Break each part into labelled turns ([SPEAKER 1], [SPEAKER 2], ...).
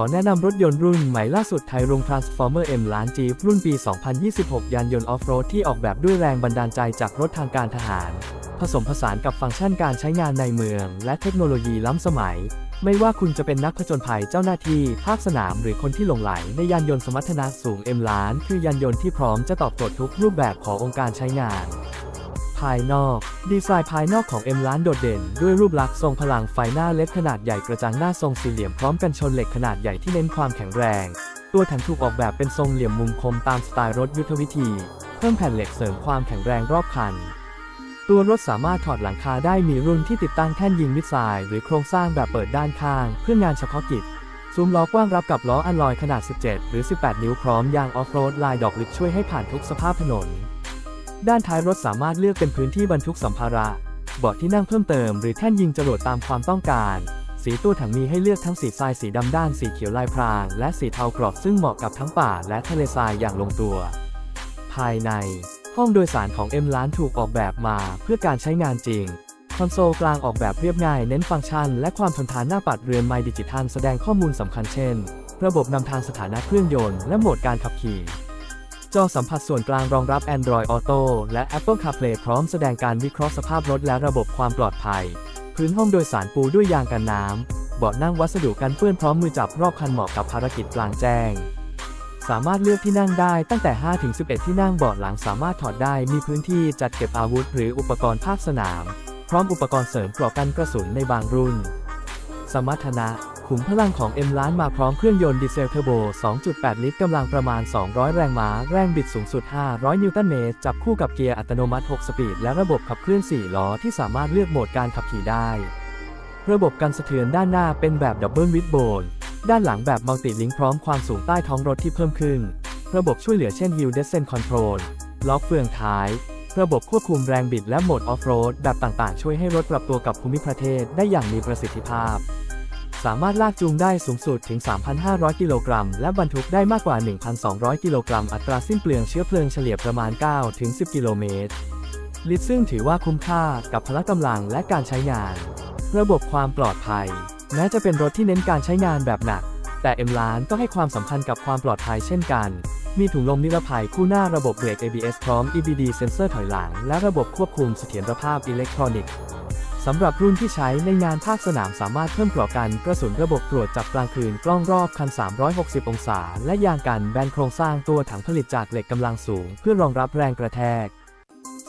[SPEAKER 1] อแนะนำรถยนต์รุ่นใหม่ล่าสุดไทยรุง Transformer M ล้านจีบรุ่นปี 2026 ยานยนต์ออฟโรดที่ออกแบบด้วยแรงบันดาลใจจากรถทางการทหาร ผสมผสานกับฟังก์ชันการใช้งานในเมือง และเทคโนโลยีล้ำสมัย ไม่ว่าคุณจะเป็นนักผจญภัยเจ้าหน้าที่ ภาคสนามหรือคนที่หลงไหลในยานยนต์สมรรถนะสูง M ล้านคือยานยนต์ที่พร้อมจะตอบโจทย์ทุกรูปแบบขององค์การใช้งาน ภายนอก ดีไซน์ภายนอกของ M ล้านโดดเด่น ด้วยรูปลักษณ์ทรงพลังไฟหน้าเล็กขนาดใหญ่กระจังหน้าทรงสี่เหลี่ยมพร้อมกันชนเหล็กขนาดใหญ่ที่เน้นความแข็งแรง ตัวถังถูกออกแบบเป็นทรงเหลี่ยมมุมคมตามสไตล์รถยุทธวิธี เพิ่มแผ่นเหล็กเสริมความแข็งแรงรอบคัน ตัวรถสามารถถอดหลังคาได้มีรุ่นที่ติดตั้งแท่นยิงมิสไซล์หรือโครงสร้างแบบเปิดด้านข้าง เพื่องานเฉพาะกิจซุ้มล้อกว้างรับกับล้ออัลลอยขนาด 17 หรือ 18 นิ้วพร้อมยางออฟโรดลายดอกลึกช่วยให้ผ่านทุกสภาพถนน ด้านท้ายรถสามารถเลือกเป็นพื้นที่บรรทุกสัมภาระเบาะที่นั่งเพิ่มเติมหรือแท่นยิงจรวดตามความต้องการ สีตัวถังมีให้เลือกทั้งสีทรายสีดำด้านสีเขียวลายพราง และสีเทากรอบซึ่งเหมาะกับทั้งป่าและทะเลทรายอย่างลงตัว ภายใน ห้องโดยสารของ M ล้านถูกออกแบบมาเพื่อการใช้งานจริง คอนโซลกลางออกแบบเรียบง่ายเน้นฟังก์ชัน และความทนทานหน้าปัดเรือนไมล์ดิจิทัลแสดงข้อมูลสำคัญเช่น ระบบนำทางสถานะเครื่องยนต์และโหมดการขับขี่ จอสัมผัสส่วนกลางรองรับ Android Auto และ Apple CarPlay พร้อมแสดงการวิเคราะห์สภาพรถและระบบความปลอดภัย พื้นห้องโดยสารปูด้วยยางกันน้ำ เบาะนั่งวัสดุกันเปื้อนพร้อมมือจับรอบคันเหมาะกับภารกิจกลางแจ้ง สามารถเลือกที่นั่งได้ตั้งแต่ 5-11 ที่นั่งเบาะหลังสามารถถอดได้มีพื้นที่จัดเก็บอาวุธหรืออุปกรณ์ภาคสนาม พร้อมอุปกรณ์เสริมกราะกันกระสุนในบางรุ่น สมรรถนะ ขุมพลังของ M ล้านมาพร้อมเครื่องยนต์ดีเซลเทอร์โบ 2.8 ลิตรกำลังประมาณ 200 แรงม้า แรงบิดสูงสุด 500 นิวตันเมตร จับคู่กับเกียร์อัตโนมัติ 6 สปีด และระบบขับเคลื่อน 4 ล้อที่สามารถเลือกโหมดการขับขี่ได้ ระบบกันสะเทือนด้านหน้าเป็นแบบดับเบิลวิดโบนด้านหลังแบบมัลติลิงพร้อมความสูงใต้ท้องรถที่เพิ่มขึ้น ระบบช่วยเหลือเช่น Hill Descent Control ล็อกเฟืองท้าย ระบบควบคุมแรงบิดและโหมดออฟโรดแบบต่างๆ ช่วยให้รถปรับตัวกับภูมิประเทศได้อย่างมีประสิทธิภาพ สามารถลากจูงได้สูงสุดถึง 3,500 กิโลกรัม และบรรทุกได้มากกว่า 1,200 กิโลกรัม อัตราสิ้นเปลืองเชื้อเพลิงเฉลี่ยประมาณ9-10 กิโลเมตร ลิตรซึ่งถือว่าคุ้มค่ากับพละกำลังและการใช้งาน ระบบความปลอดภัย แม้จะเป็นรถที่เน้นการใช้งานแบบหนัก แต่ M ล้านก็ให้ความสำคัญกับความปลอดภัยเช่นกัน มีถุงลมนิรภัยคู่หน้าระบบเบรก ABS พร้อม EBD เซ็นเซอร์ถอยหลัง และระบบควบคุมเสถียรภาพอิเล็กทรอนิกส์ สำหรับรุ่นที่ใช้ในงานภาคสนามสามารถเพิ่มเกราะกันกระสุนระบบตรวจจับกลางคืนกล้องรอบคัน 360 องศา และยางกันแบนโครงสร้างตัวถังผลิตจากเหล็กกำลังสูง เพื่อรองรับแรงกระแทก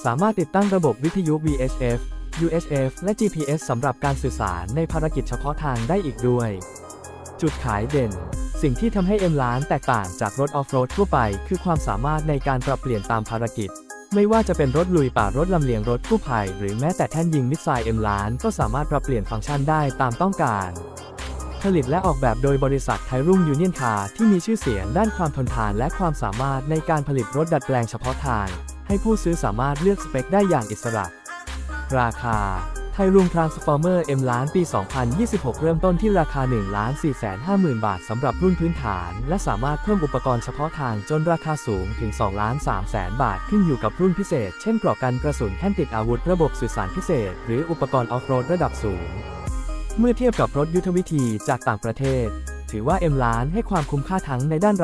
[SPEAKER 1] สามารถติดตั้งระบบวิทยุ VHF UHF และ GPS สำหรับการสื่อสารในภารกิจเฉพาะทางได้อีกด้วย จุดขายเด่น สิ่งที่ทำให้ M ล้านแตกต่างจากรถออฟโรดทั่วไป คือความสามารถในการปรับเปลี่ยนตามภารกิจ ไม่ว่าจะเป็นรถลุยป่ารถลำเลียงรถกู้ภัย หรือแม้แต่แท่นยิงมิสไซล์เอ็มล้านก็สามารถปรับเปลี่ยนฟังก์ชันได้ตามต้องการ ผลิตและออกแบบโดยบริษัทไทรุ่งยูเนียนคาร์ที่มีชื่อเสียงด้านความทนทานและความสามารถในการผลิตรถดัดแปลงเฉพาะทาง ให้ผู้ซื้อสามารถเลือกสเปคได้อย่างอิสระ ราคา ทยรุ่ง Transformer M ล้านปี 2026 เริ่มต้นที่ราคา 1 4 5 0 0 0 0 บาทสำหรับรุ่นพื้นฐาน และสามารถเพิ่มอุปกรณ์เฉพาะทางจนราคาสูงถึง 2 3 0 0 0 0 บาทขึ้นอยู่กับรุ่นพิเศษ เช่นเกราะกันกระสุนแท่นติดอาวุธระบบสื่อสารพิเศษ หรืออุปกรณ์ออฟโรดระดับสูง เมื่อเทียบกับรถยุทธวิธีจากต่างประเทศ ถือว่า M ล้านให้ความคุ้มค่าทั้งในด้าน